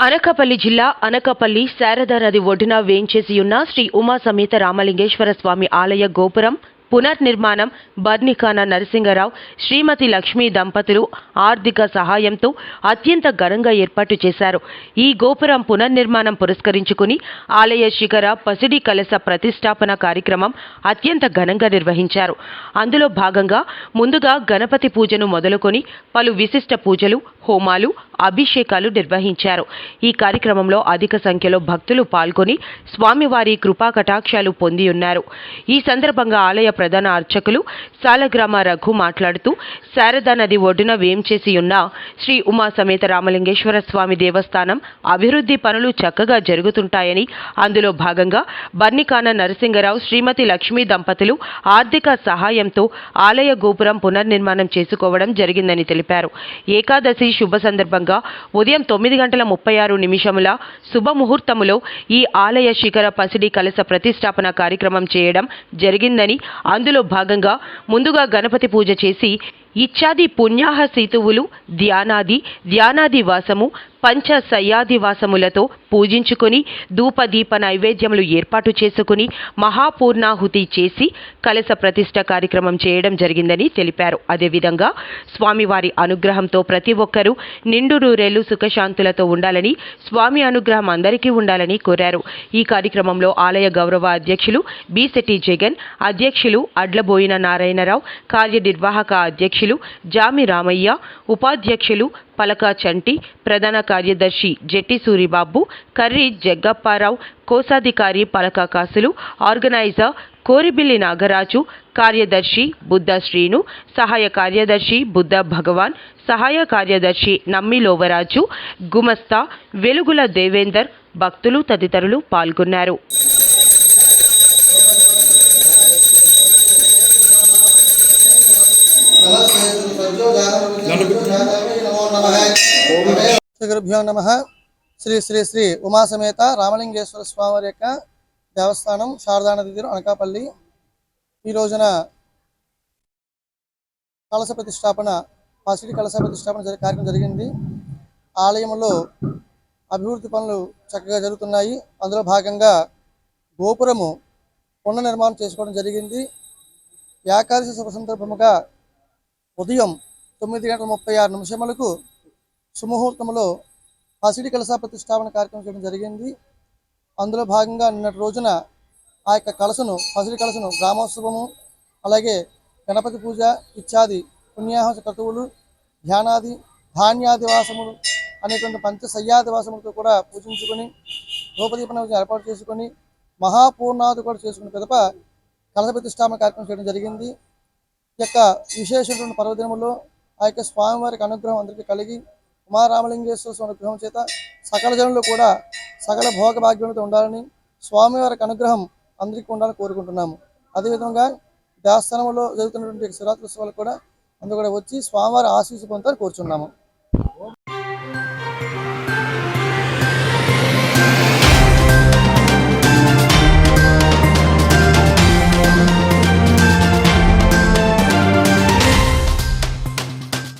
అనకాపల్లి జిల్లా అనకాపల్లి శారదా నది ఒడ్డున వేంచేసి శ్రీ ఉమా సమేత రామలింగేశ్వర స్వామి ఆలయ గోపురం పునర్నిర్మాణం బర్నికాన నరసింగరావు శ్రీమతి లక్ష్మీ దంపతులు ఆర్థిక సహాయంతో అత్యంత ఘనంగా ఏర్పాటు చేశారు. ఈ గోపురం పునర్నిర్మాణం పురస్కరించుకుని ఆలయ శిఖర పసిడి కలశ ప్రతిష్టాపన కార్యక్రమం అత్యంత ఘనంగా నిర్వహించారు. అందులో భాగంగా ముందుగా గణపతి పూజను మొదలుకొని పలు విశిష్ట పూజలు హోమాలు అభిషేకాలు నిర్వహించారు. ఈ కార్యక్రమంలో అధిక సంఖ్యలో భక్తులు పాల్గొని స్వామివారి కృపా కటాక్షాలు పొంది ఉన్నారు. ఈ సందర్భంగా ఆలయ ప్రధాన అర్చకులు సాలగ్రామ రఘు మాట్లాడుతూ శారదా నది ఒడ్డున వేంచేసి ఉన్న శ్రీ ఉమా సమేత రామలింగేశ్వర స్వామి దేవస్థానం అభివృద్ధి పనులు చక్కగా జరుగుతుంటాయని అందులో భాగంగా బర్నికాన నరసింగరావు శ్రీమతి లక్ష్మీ దంపతులు ఆర్థిక సహాయంతో ఆలయ గోపురం పునర్నిర్మాణం చేసుకోవడం జరిగిందని తెలిపారు. ఏకాదశి శుభ సందర్భంగా ఉదయం తొమ్మిది గంటల ముప్పై ఆరు నిమిషముల శుభముహూర్తములో ఈ ఆలయ శిఖర పసిడి కలస ప్రతిష్టాపన కార్యక్రమం చేయడం జరిగిందని అందులో భాగంగా ముందుగా గణపతి పూజ చేసి ఇచ్చాది పుణ్యాహ సేతువులు ధ్యానాది ధ్యానాది వాసము పంచ సయ్యాదివాసములతో పూజించుకుని పూజించుకొని ధూపదీప నైవేద్యములు ఏర్పాటు చేసుకుని మహాపూర్ణాహుతి చేసి కలశ ప్రతిష్ట కార్యక్రమం చేయడం జరిగిందని తెలిపారు. అదేవిధంగా స్వామివారి అనుగ్రహంతో ప్రతి ఒక్కరూ నిండు నూరేళ్ళు సుఖశాంతులతో ఉండాలని స్వామి అనుగ్రహం అందరికీ ఉండాలని కోరారు. ఈ కార్యక్రమంలో ఆలయ గౌరవ అధ్యక్షులు బిశెట్టి జగన్ అధ్యక్షులు అడ్లబోయిన నారాయణరావు కార్యనిర్వాహక అధ్యక్షులు జామి రామయ్య ఉపాధ్యక్షులు పలక చంటి ప్రధాన కార్యదర్శి జెట్టి సూరిబాబు కర్రి జగ్గప్పారావు కోశాధికారి పలక కాసులు ఆర్గనైజర్ కోరిబిల్లి నాగరాజు కార్యదర్శి బుద్ధ శ్రీను సహాయ కార్యదర్శి బుద్ధ భగవాన్ సహాయ కార్యదర్శి నమ్మి లోవరాజు గుమస్తా వెలుగుల దేవేందర్ భక్తులు తదితరులు పాల్గొన్నారు. గురుభ్యో నమ. శ్రీ శ్రీ శ్రీ ఉమా సమేత రామలింగేశ్వర స్వామి యొక్క దేవస్థానం శారదా నది అనకాపల్లి. ఈ రోజున కలస ప్రతిష్టాపన పసిడి కలస ప్రతిష్టాపన జరిగే కార్యక్రమం జరిగింది. ఆలయంలో అభివృద్ధి పనులు చక్కగా జరుగుతున్నాయి. అందులో భాగంగా గోపురము పునర్నిర్మాణం చేసుకోవడం జరిగింది. ఏకాదశి శుభ సందర్భముగా ఉదయం తొమ్మిది గంటల ముప్పై ఆరు నిమిషములకు సుముహూర్తంలో పసిడి కలస ప్రతిష్టాపన కార్యక్రమం చేయడం జరిగింది. అందులో భాగంగా నిన్నటి రోజున ఆ యొక్క కలశను పసిడి కలశను గ్రామోత్సవము అలాగే గణపతి పూజ ఇత్యాది పుణ్యాహ కతువులు ధ్యానాది ధాన్యాదివాసములు అనేటువంటి పంచ వాసములతో కూడా పూజించుకొని రూపదీపన ఏర్పాటు చేసుకొని మహాపూర్ణాది కూడా చేసుకున్న పిదప కలస ప్రతిష్టాపన కార్యక్రమం చేయడం జరిగింది. యొక్క విశేషమైన పర్వదినములో ఆ యొక్క స్వామివారికి అనుగ్రహం అందరికీ కలిగి ఉమారామలింగేశ్వర స్వామి అనుగ్రహం చేత సకల జనులు కూడా సకల భోగ భాగ్యములతో ఉండాలని స్వామివారికి అనుగ్రహం అందరికీ ఉండాలని కోరుకుంటున్నాము. అదేవిధంగా దేవస్థానంలో జరుగుతున్నటువంటి శివరాత్రి ఉత్సవాలు కూడా అందరూ కూడా వచ్చి స్వామివారి ఆశీస్సు పొందుతారు కోరుచున్నాము.